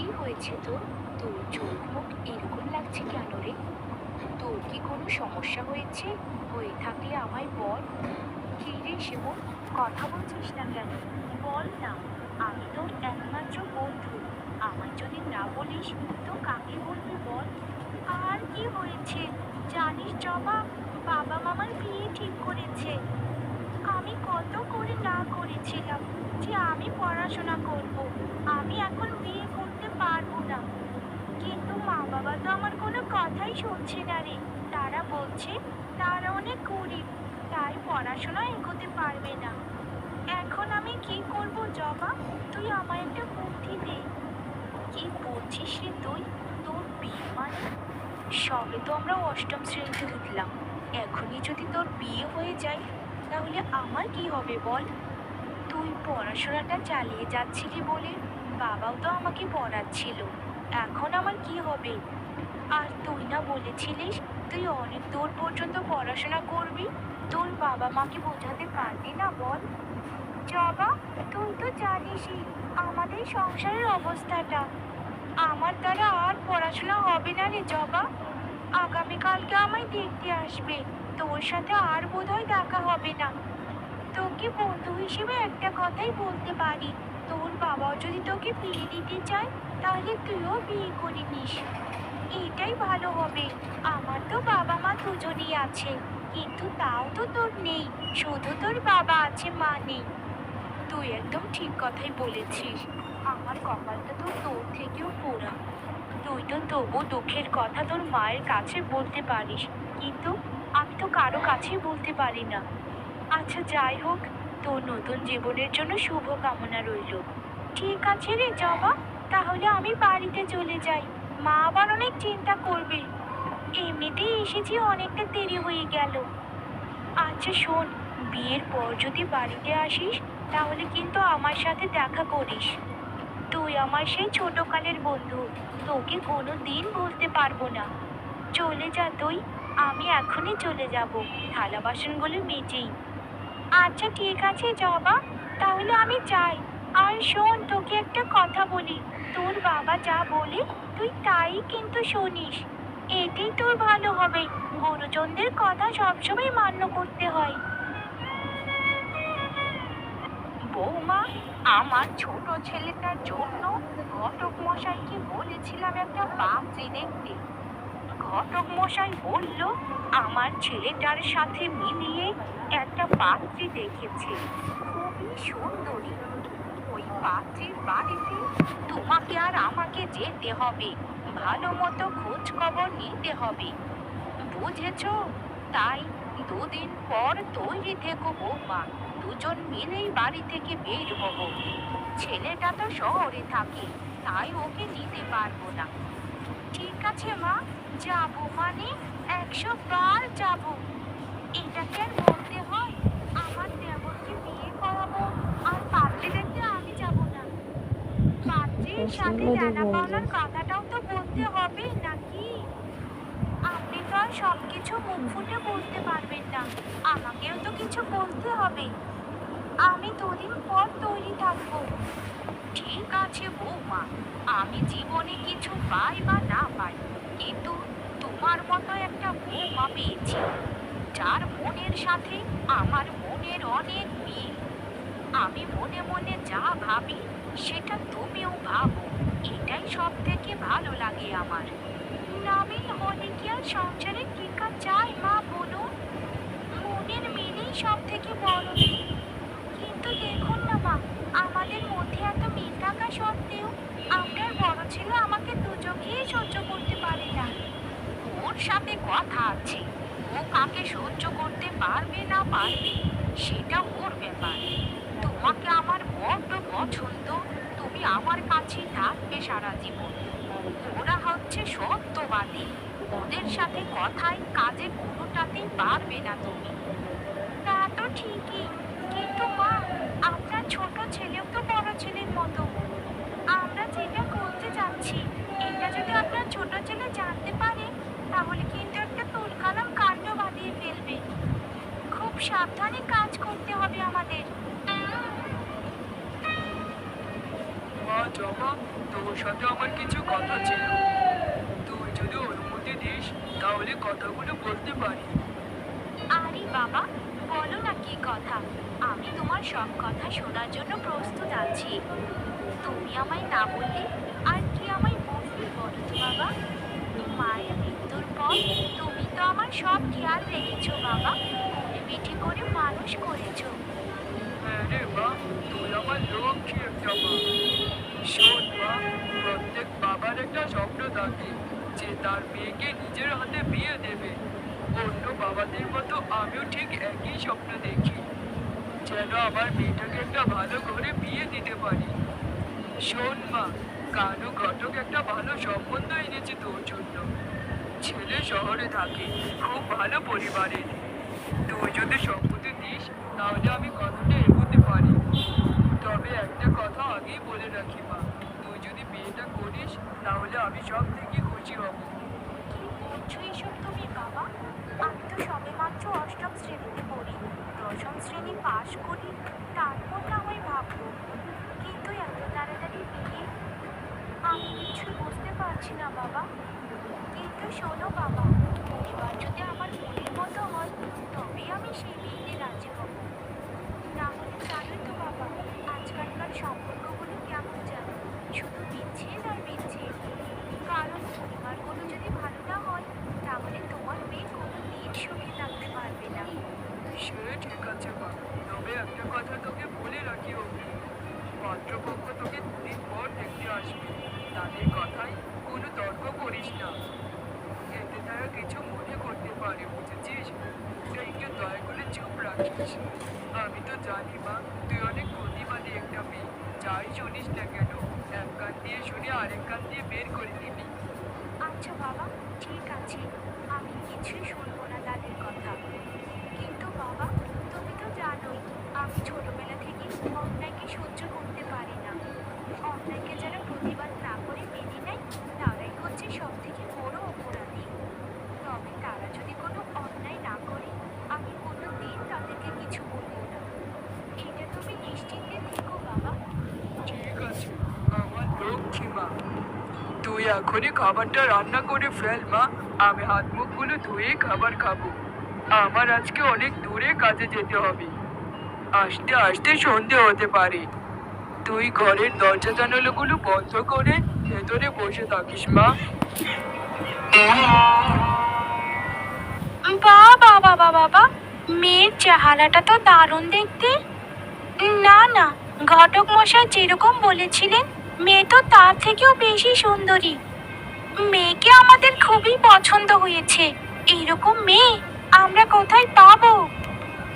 কি হয়েছে তোর তোর চোখ মুখ এরকম লাগছে কেন রে? তোর কি কোনো সমস্যা হয়েছে? হয়ে থাকলে আমায় বল। কি রে শিবন কথা বলছিস না কেন? বল না, আমি তোর একমাত্র বন্ধু। আমায় যদি না বলিস, তো কাকে বলবি বল? আর কি হয়েছে? জানিস জবা, বাবা মামার বিয়ে ঠিক করেছে। আমি কত করে না করেছিলাম যে আমি পড়াশোনা করব। আমি এখন পারব না কিন্তু মা বাবা তো আমার কোনো কথাই শুনছে না রে। তারা বলছে, তারা অনেক গরিব, তাই পড়াশোনা এগোতে পারবে না। এখন আমি কি করব জবা? তুই আমায় একটা বুদ্ধি দে। কি বলছিস রে তুই? তোর বিয়ে মানে? সবে তো আমরা অষ্টম শ্রেণীতে উঠলাম। এখনই যদি তোর বিয়ে হয়ে যায়, তাহলে আমার কি হবে বল? তুই পড়াশোনাটা চালিয়ে যাচ্ছিলি বলে বাবাও তো আমাকে পড়াচ্ছিল। এখন আমার কি হবে? আর তুই না বলেছিলিস, তুই অনেক দূর পর্যন্ত পড়াশোনা করবি? তোর বাবা মাকে বোঝাতে পারবি না বল। জবা তুই তো জানিসই আমাদের সংসারের অবস্থাটা। আমার দ্বারা আর পড়াশোনা হবে না রে জবা আগামীকালকে আমায় দেখতে আসবে। তোর সাথে আর বোধহয় দেখা হবে না। তোকে বন্ধু হিসেবে একটা কথাই বলতে পারি। বাবাও যদি তোকে বিয়ে দিতে চায়, তাহলে তুইও বিয়ে করে নিস। এটাই ভালো হবে। আমার তো বাবা মা দুজনেই আছে, কিন্তু তাও তো তোর নেই, শুধু তোর বাবা আছে, মা নেই। তুই একদম ঠিক কথাই বলেছিস। আমার কপালটা তো তোর থেকেও পোড়া। তুই তো তবু দুঃখের কথা তোর মায়ের কাছে বলতে পারিস, কিন্তু আমি তো কারও কাছেই বলতে পারি না। আচ্ছা যাই হোক, তোর নতুন জীবনের জন্য শুভ কামনা রইল। ঠিক আছে রে জবা, তাহলে আমি বাড়িতে চলে যাই। মা আবার অনেক চিন্তা করবে। এমনিতেই এসেছি অনেকটা দেরি হয়ে গেল। আচ্ছা শোন, বিয়ের পর যদি বাড়িতে আসিস, তাহলে কিন্তু আমার সাথে দেখা করিস। তুই আমার সেই ছোটকালের বন্ধু, তোকে কোনো দিন বলতে পারব না। চলে যা তুই, আমি এখনই চলে যাব, থালা বাসনগুলো মেজেই আচ্ছা ঠিক আছে জবা, তাহলে আমি যাই। আর শোন, তোকে একটা কথা বলি। তোর বাবা যা বলে, তুই তাই কিন্তু শুনিস। এটাই তোর ভালো হবে। গুরুজনদের কথা সবসময় মান্য করতে হয়। বৌমা, আমার ছোট ছেলেটার জন্য ঘটক মশাইকে বলেছিলাম একটা পাত্রী দেখতে। ঘটক মশাই বলল, আমার ছেলেটার সাথে মিলিয়ে একটা পাত্রী দেখেছে। খুবই সুন্দরী। পাত্রীর বাড়িতে তোমাকে আর আমাকে যেতে হবে। ভালো মতো খোঁজ খবর নিতে হবে। বুঝেছ? তাই দুদিন পর তৈরি থেকো বৌমা। দুজন মিলেই বাড়ি থেকে বের হব। ছেলেটা তো শহরে থাকে, তাই ওকে নিতে পারব না। ঠিক আছে মা, যাব মানে একশো বার যাব। এটাকে আর বলতে হয় আমার দেবরকে বিয়ে করাবো আর পাত্রী দেখতে আমি যাব না পাত্রীর সাথে পাওনার কথাটাও তো বলতে হবে নাকি? আপনি তো আর সব কিছু মুখ ফুটে বলতে পারবেন না। আমাকেও তো কিছু বলতে হবে। আমি দুদিন পর তৈরি থাকব। ঠিক আছে বৌমা আমি জীবনে কিছু পাই বা না পাই কিন্তু তোমার মতো একটা বৌমা পেয়েছি যার মনের সাথে আমার মনের অনেক মিল। আমি মনে মনে যা ভাবি সেটা তুমিও ভাবো। এটাই সব থেকে ভালো লাগে আমার। নামিল হলে কি আর সংসারে টিকা চাই মা বলুন? মনের মিলেই সব থেকে বড় কিন্তু দেখুন না মা, আমাদের মধ্যে এত মিল থাকা সত্ত্বেও আপনার বড় ছেলে আমাকে দু চোখেই সহ্য করতে পারে না। ওর সাথে কথা আছে। ও কাকে সহ্য করতে পারবে না পারবে, সেটা ওর ব্যাপার। তোমাকে আমার বড্ড পছন্দ তুমি আমার কাছেই থাকবে সারা জীবন। ওরা হচ্ছে সত্যবাদী। ওদের সাথে কথায় কাজে কোনোটাতেই পারবে না তুমি। তা তো ঠিকই। কিন্তু মা আপনার ছোট ছেলেও তো বড় ছেলের মতো। আমরা যেটা করতে যাচ্ছি এটা যদি আপনার ছোট ছেলে জানতে পারে, তাহলে কিন্তু একটা তুলকালাম কাণ্ড বাঁধিয়ে ফেলবে। খুব সাবধানে কাজ করতে হবে আমাদের। মা জমা, তোর সাথে আমার কিছু কথা ছিল। তুই যদি অনুমতি দিস, তাহলে কথাগুলো বলতে পারি। আরে বাবা, বলো না কি কথা? আমি তোমার সব কথা শোনার জন্য প্রস্তুত আছি। তুমি আমায় না বললে আর কি আমায় বলবে বলো তো বাবা? মায়ের মৃত্যুর পর তুমি তো আমার সব খেয়াল রেখেছো বাবা। পিঠে করে মানুষ করেছ। রে মা তুই একটা শোন মা প্রত্যেক বাবার একটা স্বপ্ন থাকে যে তার মেয়েকে নিজের হাতে বিয়ে দেবে অন্য বাবাদের মতো আমিও ঠিক একই স্বপ্ন দেখি যেন আমার মেয়েটাকে একটা ভালো ঘরে বিয়ে দিতে পারি শোন মা কানু ঘটক একটা ভালো সম্বন্ধ এনেছে তোর ছেলে শহরে থাকে, খুব ভালো পরিবারের। তুই যদি দিস তাহলে আমি কথাটা এগোতে পারি? তবে একটা কথা আগেই বলে রাখি, মা। তুই যদি বিয়েটা করিস তাহলে আমি সব থেকে খুশি হব। কি বলছো তুমি, বাবা? আমি তো সবে মাত্র অষ্টম শ্রেণীতে পড়ি। দশম শ্রেণি পাশ করি, তারপর না ভাববো কিন্তু এত তাড়াতাড়ি বিয়ে? আমি কিছুই বুঝতে পারছি না, বাবা। কিন্তু শোনো, বাবা পরিবার যদি আমার মনের মতো হয় তবে আমি সেই বিয়েতে রাজি জানোই তো বাবা, আজকালকার সম্পর্কগুলো কেমন জানো শুধু বিচ্ছেদ আর বিচ্ছেদ। কারণ পরিবারগুলো যদি ভালো না হয়, তাহলে তোমার মেয়ে কোনো দিন সুখে থাকতে পারবে না। সে ঠিক আছে মা, তবে একটা কথা তোকে বলে রাখি অগ্নি পাত্রপক্ষ তোকে দুদিন পর দেখতে আসবে। তাদের কথাই কোনো তর্ক করিস না। এতে তারা কিছু মনে করতে পারে, বুঝেছিস? তুই একটু দয়া করে চুপ রাখিস। জানি মা, তুই অনেক প্রতিবাদী একটা মেয়ে। যাই শুনিস না কেন, এক কান দিয়ে শুনে আরেক কান দিয়ে বের করে দিবি আচ্ছা বাবা, ঠিক আছে। আমি কিছুই শুনব তুই এখনই খাবারটা রান্না করে ফেল, মা। আমি হাত মুখগুলো ধুয়ে খাবার খাব। আমার আজকে অনেক দূরে কাজে যেতে হবে। আসতে আসতে সন্ধে হতে পারে। তুই ঘরের দরজা জানালাগুলো বন্ধ করে ভেতরে বসে থাকিস, মা। বাবা বাবা বাবা মেয়ের চেহারাটা তো দারুণ দেখতে। না না ঘটক মশাই যেরকম বলেছিলেন মেয়ে তো তার থেকেও বেশি সুন্দরী। মেয়েকে আমাদের খুবই পছন্দ হয়েছে। এইরকম মেয়ে আমরা কোথায় পাবো?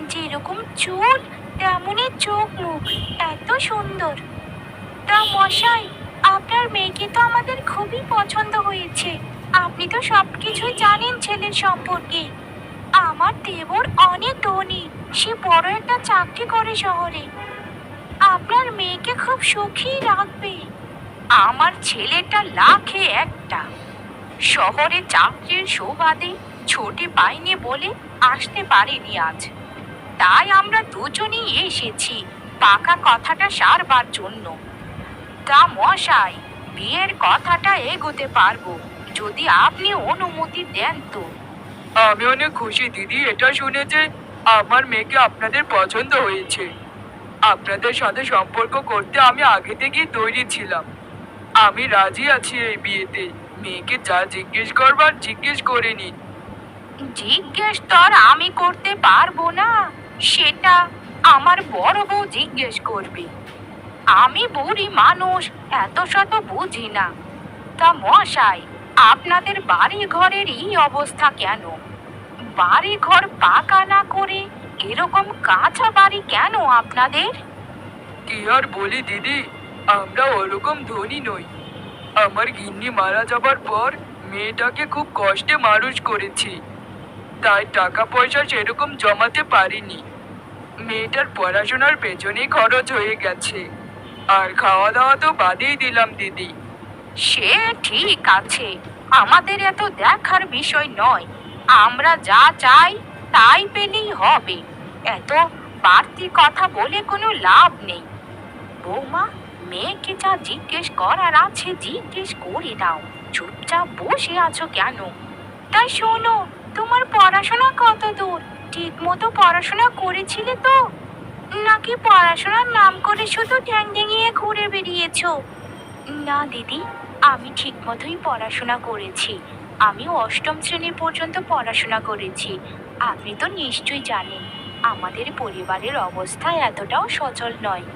যেরকম চুল, তেমনই চোখ মুখ, এত সুন্দর। তা মশাই, আপনার মেয়েকে তো আমাদের খুবই পছন্দ হয়েছে। আপনি তো সব কিছুই জানেন ছেলের সম্পর্কে। আমার দেবর অনেক ধনী, সে বড় একটা চাকরি করে শহরে। আপনার মেয়েকে খুব সুখী রাখবে। আমার ছেলেটা লাখে একটা। শহরে চাকরির সুবাদে ছুটি পাইনি বলে আসতে পারিনি আজ। তাই আমরা দুজনেই এসেছি পাকা কথাটা সারবার জন্য। তা মশাই, বিয়ের কথাটা এগোতে পারব, যদি আপনি অনুমতি দেন তো। আমি অনেক খুশি, দিদি, এটা শুনে যে আমার মেয়েকে আপনাদের পছন্দ হয়েছে। আপনাদের সাথে সম্পর্ক করতে আমি আগে থেকেই তৈরি ছিলাম। আমি রাজি আছি এই বিয়েতে। মেয়েকে যা জিজ্ঞেস করবার জিজ্ঞেস করে নিন জিজ্ঞেস তো আর আমি করতে পারব না। সেটা আমার বড় বউ জিজ্ঞেস করবে। আমি বুড়ি মানুষ এত শত বুঝি না। তা মশাই আপনাদের বাড়ি ঘরের এই অবস্থা কেন? বাড়ি ঘর পাকা না করে এরকম কাঁচা বাড়ি কেন আপনাদের? কি আর বলি দিদি আমরা ওরকম ধনী নই। আমার গিন্নি মারা যাবার পর মেয়েটাকে খুব কষ্টে মানুষ করেছি। তাই টাকা পয়সা সেরকম জমাতে পারিনি। মেয়েটার পড়াশোনার পেছনেই খরচ হয়ে গেছে। আর খাওয়া দাওয়া তো বাদেই দিলাম, দিদি। সে ঠিক আছে। আমাদের এত দেখার বিষয় নয়। আমরা যা চাই তাই পেলেই হবে। এত বাড়তি কথা বলে কোনো লাভ নেই। বৌমা মেয়েকে যা জিজ্ঞেস করার আছে জিজ্ঞেস করে দাও চুপচাপ বসে আছো কেন? তাই শোনো, তোমার পড়াশোনা কত দূর? ঠিক মতো পড়াশোনা করেছিলে তো? নাকি পড়াশোনার নাম করে শুধু ঠ্যাং ঠ্যাঙিয়ে ঘুরে বেরিয়েছো না দিদি, আমি ঠিক মতোই পড়াশোনা করেছি। আমি অষ্টম শ্রেণি পর্যন্ত পড়াশোনা করেছি। আপনি তো নিশ্চয়ই জানেন, আমাদের পরিবারের অবস্থা এতটাও সচল নয়।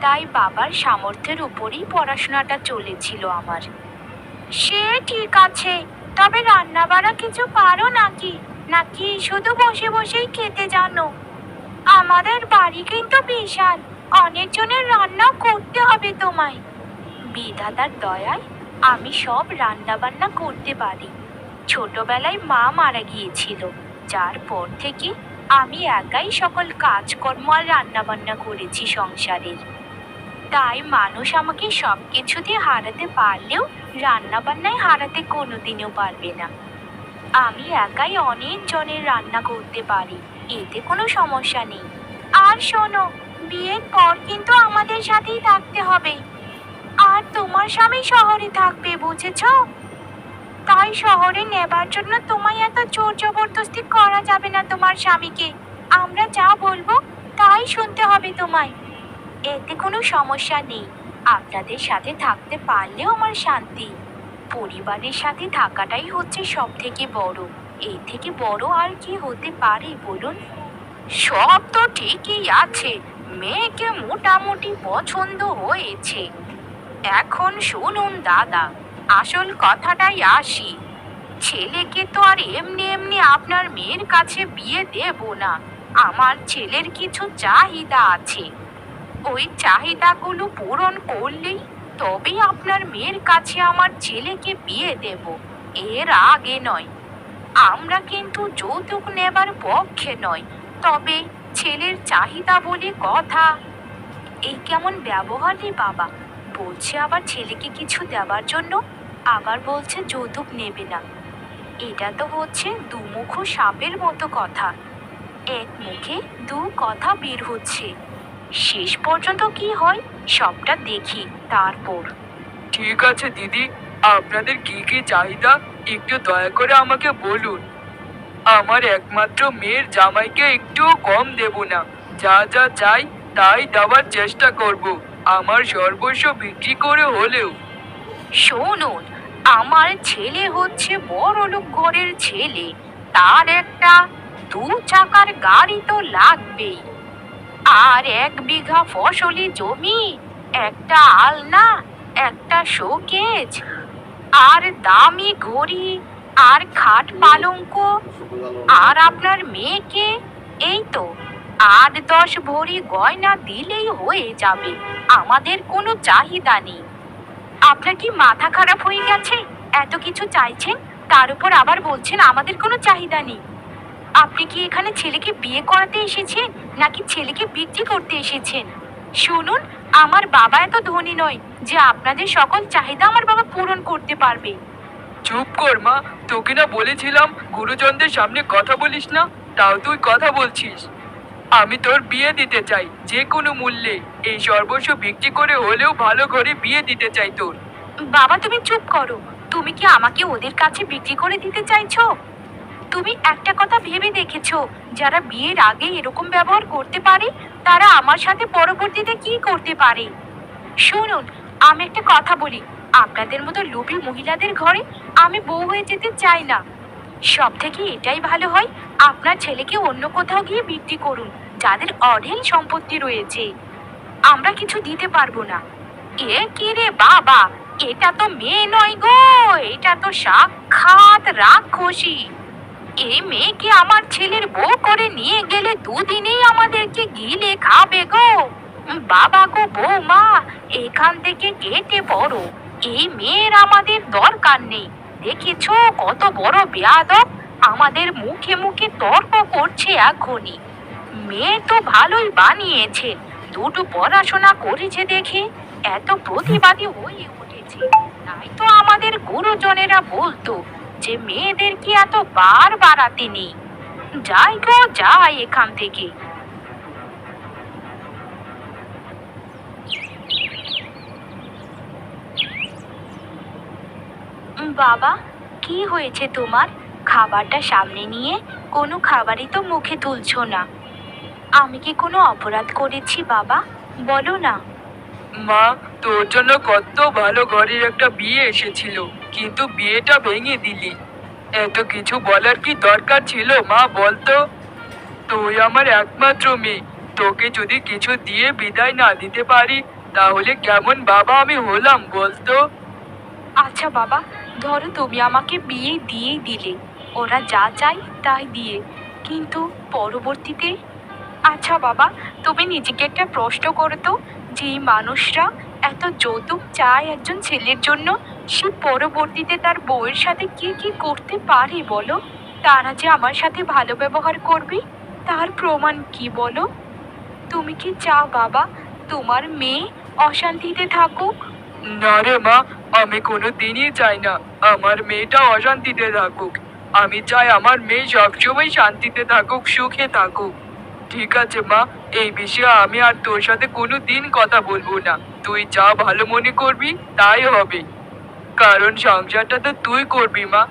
তাই বাবার সামর্থ্যের উপরেই পড়াশোনাটা চলেছিল আমার। সে ঠিক আছে, তবে রান্না বাড়া কিছু পারো নাকি? নাকি শুধু বসে বসেই খেতে জানো? আমাদের বাড়ি কিন্তু বিশাল অনেকজনের রান্না করতে হবে তোমায়। বিধাতার দয়ায় আমি সব রান্না বান্না করতে পারি। ছোটবেলায় মা মারা গিয়েছিল, যার পর থেকে আমি একাই সকল কাজকর্ম আর রান্না বান্না করেছি সংসারের। তাই মানুষ আমাকে সব কিছুতে হারাতে পারলেও রান্না বান্নায় হারাতে কোনোদিনও পারবে না। আমি একাই অনেক জনের রান্না করতে পারি, এতে কোনো সমস্যা নেই। আর শোনো, বিয়ের পর কিন্তু আমাদের সাথেই থাকতে হবে। আর তোমার স্বামী শহরে থাকবে, বুঝেছ? তাই শহরে নেবার জন্য তোমায় এত জোর জবরদস্তি করা যাবে না তোমার স্বামীকে। আমরা যা বলব, তাই শুনতে হবে তোমায়। এতে কোনো সমস্যা নেই। আপনাদের সাথে থাকতে পারলেও আমার শান্তি। পরিবারের সাথে থাকাটাই হচ্ছে সব থেকে বড়। এর থেকে বড় আর কি হতে পারে বলুন? সব তো ঠিকই আছে। মেয়েকে মোটামুটি পছন্দ হয়েছে। এখন শুনুন দাদা, আসল কথাটাই আসি। ছেলেকে তো আর এমনি এমনি আপনার মেয়ের কাছে বিয়ে দেব না। আমার ছেলের কিছু চাহিদা আছে। ওই চাহিদাগুলো পূরণ করলেই তবেই আপনার মেয়ের কাছে আমার ছেলেকে বিয়ে দেব। এর আগে নয়। আমরা কিন্তু যৌতুক নেবার পক্ষে নয় তবে ছেলের চাহিদা বলে কথা। এই কেমন ব্যবহার রে বাবা। বলছে আবার ছেলেকে কিছু দেওয়ার জন্য। আবার বলছে যৌতুক নেবে না। এটা তো হচ্ছে দুমুখ সাপের মতো কথা। এক মুখে দু কথা বের হচ্ছে। শেষ পর্যন্ত কি হয় সবটা দেখি তারপর। ঠিক আছে দিদি। আপনাদের কি কি চাহিদা একটু দয়া করে আমাকে বলুন। আমার একমাত্র মেয়ের জামাইকে একটু কম দেব না। যা যা চাই তাই দেওয়ার চেষ্টা করব। আমার সর্বস্ব বিক্রি করে হলেও। শুনুন আমার ছেলে হচ্ছে বড় লোক ঘরের ছেলে। তার একটা দু চাকার গাড়ি তো লাগবেই। আর এক বিঘা ফসলি জমি, একটা আলনা, একটা শোকেজ, আর দামি ঘড়ি, আর খাট পালঙ্ক, আর আপনার মেয়েকে, এই তো। আট দশ ভরি গয়না দিলেই হয়ে যাবে, আমাদের কোনো চাহিদা নেই। আপনার কি মাথা খারাপ হয়ে গেছে? এত কিছু চাইছেন, তার উপর আবার বলছেন আমাদের কোনো চাহিদা নেই। আপনি কি এখানে ছেলেকে বিয়ে করাতে এসেছেন নাকি ছেলেকে বিক্রি করতে এসেছেন? শুনুন আমার বাবা এত ধনী নয় যে আপনাদের সকল চাহিদা আমার বাবা পূরণ করতে পারবে। চুপ কর মা তোকে না বলেছিলাম গুরুজনদের সামনে কথা বলিস না তাও তুই কথা বলছিস। আমি তোর বিয়ে দিতে চাই যে কোনো মূল্যে। এই সর্বস্ব বিক্রি করে হলেও ভালো ঘরে বিয়ে দিতে চাই তোর। বাবা তুমি চুপ করো। তুমি কি আমাকে ওদের কাছে বিক্রি করে দিতে চাইছো? তুমি একটা কথা ভেবে দেখেছ, যারা বিয়ের আগে এরকম ব্যবহার করতে পারে, তারা আমার সাথে পরবর্তীতে কি করতে পারে? শুনুন, আমি একটা কথা বলি। আপনাদের মতো লোভী মহিলাদের ঘরে আমি বউ হয়ে যেতে চাই না। সব থেকে এটাই ভালো হয়, আপনার ছেলেকে অন্য কোথাও গিয়ে বিক্রি করুন, যাদের অঢেল সম্পত্তি রয়েছে। আমরা কিছু দিতে পারব না। এ কি রে বাবা? এটা তো মেয়ে নয় গো, এটা তো সাক্ষাৎ রাক্ষসী। এই মেয়েকে আমার ছেলের বউ করে নিয়ে গেলে দুদিনেই আমাদেরকে গিলে খাবে গো। বাবা গো বৌমা, এখান থেকে কেটে পড়ো। এই মেয়ের আমাদের দরকার নেই। দেখেছ কত বড় বেয়াদব? আমাদের মুখে মুখে তর্ক করছে এখনই। মেয়ে তো ভালোই বানিয়েছে। দুটো পড়াশোনা করেছে দেখে। এত প্রতিবাদী হয়ে উঠেছে। তাই তো আমাদের গুরুজনেরা বলতো যে মেয়েদের কি এত বার বাড়াতে নেই। যাই গো, যাই এখান থেকে। বাবা, কি হয়েছে তোমার? খাবারটা সামনে নিয়ে কোনো খাবারই তো মুখে তুলছো না। আমি কি কোনো অপরাধ করেছি বাবা? বলো না। মা, তোর জন্য কত ভালো ঘরের একটা বিয়ে এসেছিল। কিন্তু বিয়েটা ভেঙে দিলি। এত কিছু বলার কি দরকার ছিল, মা বলতো তুই আমার একমাত্র মেয়ে। তোকে যদি কিছু দিয়ে বিদায় না দিতে পারি, তাহলে কেমন বাবা আমি হলাম বলতো আচ্ছা বাবা, ধরো তুমি আমাকে বিয়ে দিয়েই দিলে। ওরা যা চাই তাই দিয়ে। কিন্তু পরবর্তীতে? আচ্ছা বাবা, তুমি নিজেকে একটা প্রশ্ন করো তো। যে মানুষরা এত যৌতুক চায় একজন ছেলের জন্য সে পরবর্তীতে তার বউয়ের সাথে কি কি করতে পারে বলো? তারা যে আমার সাথে ভালো ব্যবহার করবে, তার প্রমাণ কি বলো? তুমি কি চাও বাবা, তোমার মেয়ে অশান্তিতে থাকুক? না রে মা, আমি কোনো দিনই চাই না। আমার মেয়েটা অশান্তিতে থাকুক। আমি চাই আমার মেয়ে সবসময় শান্তিতে থাকুক, সুখে থাকুক। ঠিক আছে মা, এই বিষয়ে আমি আর তোর সাথে কোনো দিন কথা বলব না। তুই যা ভালো মনে করবি, তাই হবে। কারণ সংসারটা তো তুই করবি, মা।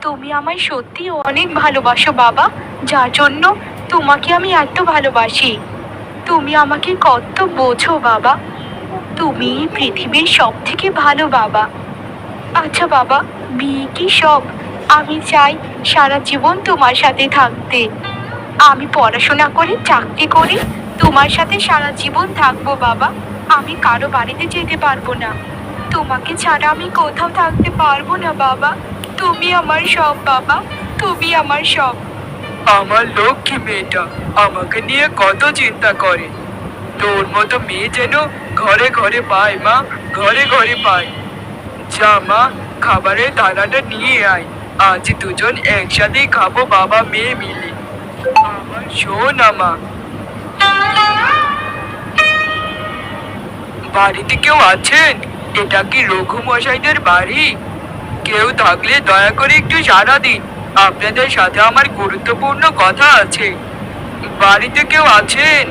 তুমি আমায় সত্যি অনেক ভালোবাসো, বাবা। যার জন্য তোমাকে আমি এত ভালোবাসি। তুমি আমাকে কত বোঝো, বাবা। তুমি পৃথিবীর সব থেকে ভালো বাবা। আচ্ছা বাবা, বিয়ে কি সব? আমি চাই সারা জীবন তোমার সাথে থাকতে। আমি পড়াশোনা করে, চাকরি করে, তোমার সাথে সারা জীবন থাকব, বাবা। আমি কারও বাড়িতে যেতে পারব না। তোমাকে ছাড়া আমি কোথাও থাকতে পারব না, বাবা। তুমি আমার সব, বাবা। তুমি আমার সব। আমার লক্ষ্মী মেয়েটা আমাকে নিয়ে কত চিন্তা করে। তোর মতো মেয়ে যেন ঘরে ঘরে পায়, মা। ঘরে ঘরে পায়। যা, মা, খাবারের দানাটা নিয়ে আয়। আজ দুজন একসাথেই খাব, বাবা, মেয়ে মিলে। আমার শোনা মা। বাড়িতে কেউ আছেন? এটা কি রঘু মশাইদের বাড়ি? কেউ থাকলে দয়া করে একটু সাড়া দিন। আপনাদের সাথে আমার গুরুত্বপূর্ণ কথা আছে। বাড়িতে কেউ আছেন?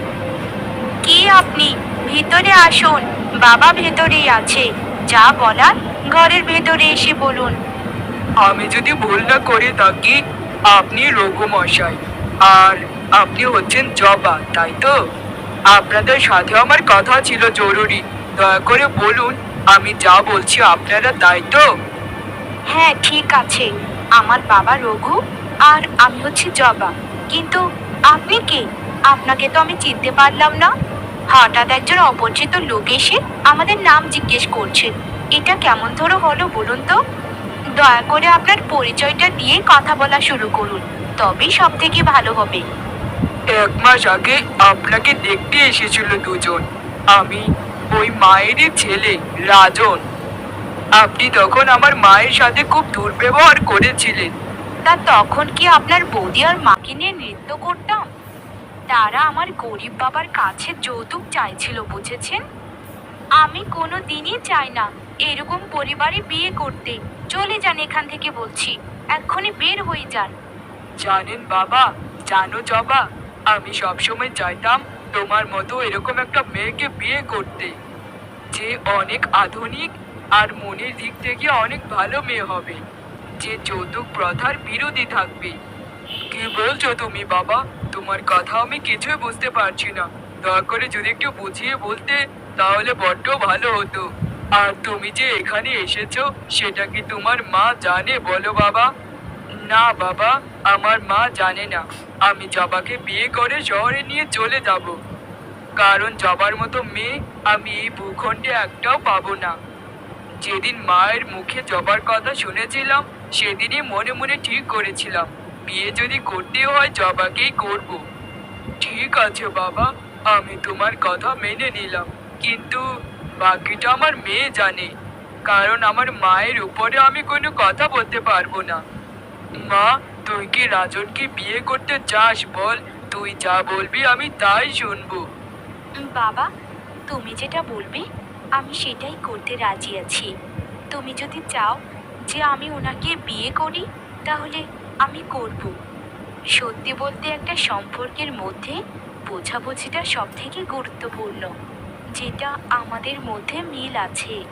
কি আপনি? ভিতরে আসুন। বাবা ভেতরেই আছে। যা বলার ঘরের ভেতরে এসে বলুন। আমি যদি ভুল না করে থাকি আপনি রঘু মশাই আর আপনি হচ্ছেন জবা তাই তো? আপনাদের সাথে আমার কথা ছিল জরুরি। দয়া করে বলুন আমি যা বলছি আপনারা তাই তো? হ্যাঁ ঠিক আছে। আমার বাবা রঘু আর আমি হচ্ছে জবা। কিন্তু আপনি কে? আপনাকে তো আমি চিনতে পারলাম না। হঠাৎ একজন অপরিচিত লোক এসে আমাদের নাম জিজ্ঞেস করছে। এটা কেমন ধরো হলো বলুন তো? দয়া করে আপনার পরিচয়টা দিয়ে কথা বলা শুরু করুন। তবেই সব থেকে ভালো হবে। এক মাস আগে আপনাকে দেখতে এসেছিল দুজন। আমি ওই মায়েরই ছেলে রাজন। আপনি তখন আমার মায়ের সাথে খুব দুর্ব্যবহার করেছিলেন। তা তখন কি আপনার বৌদি আর মাকে নিয়ে নৃত্য করতাম? তারা আমার গরিব বাবার কাছে যৌতুক চাইছিল বুঝেছেন? আমি কোনো দিনই চাই না এরকম পরিবারে বিয়ে করতে। চলে যান এখান থেকে বলছি এক্ষুনি বের হয়ে যান। জানেন বাবা জানো জবা আমি সবসময় চাইতাম তোমার মতো এরকম একটা মেয়েকে বিয়ে করতে। যে অনেক আধুনিক আর মনের দিক থেকে অনেক ভালো মেয়ে হবে। যে যৌতুক প্রথার বিরোধী থাকবে। কি বলছো তুমি বাবা? তোমার কথা আমি কিছুই বুঝতে পারছি না। দয়া করে যদি একটু বুঝিয়ে বলতে, তাহলে বড্ড ভালো হতো। আর তুমি যে এখানে এসেছ, সেটা কি তোমার মা জানে? বলো বাবা। না বাবা, আমার মা জানে না। আমি জবাকে বিয়ে করে শহরে নিয়ে চলে যাব। কারণ জবার মতো মেয়ে আমি এই ভূখণ্ডে একটাও পাবো না। যেদিন মায়ের মুখে জবার কথা শুনেছিলাম, সেদিনই মনে মনে ঠিক করেছিলাম, বিয়ে যদি করতে হয় জবাকেই করব। ঠিক আছে বাবা, আমি তোমার কথা মেনে নিলাম, কিন্তু বাকিটা আমার মেয়ে জানে, কারণ আমার মায়ের উপরে আমি কোনো কথা বলতে পারব না। মা, তুই কি রাজনকে বিয়ে করতে চাস বল? তুই যা বলবি আমি তাই শুনব। বাবা, তুমি যেটা বলবে, আমি সেটাই করতে রাজি আছি। তুমি যদি চাও যে আমি ওনাকে বিয়ে করি, তাহলে আমি করব। সত্যি বলতে একটা সম্পর্কের মধ্যে বোঝাবুঝিটা সব থেকে গুরুত্বপূর্ণ, যেটা আমাদের মধ্যে মিল আছে।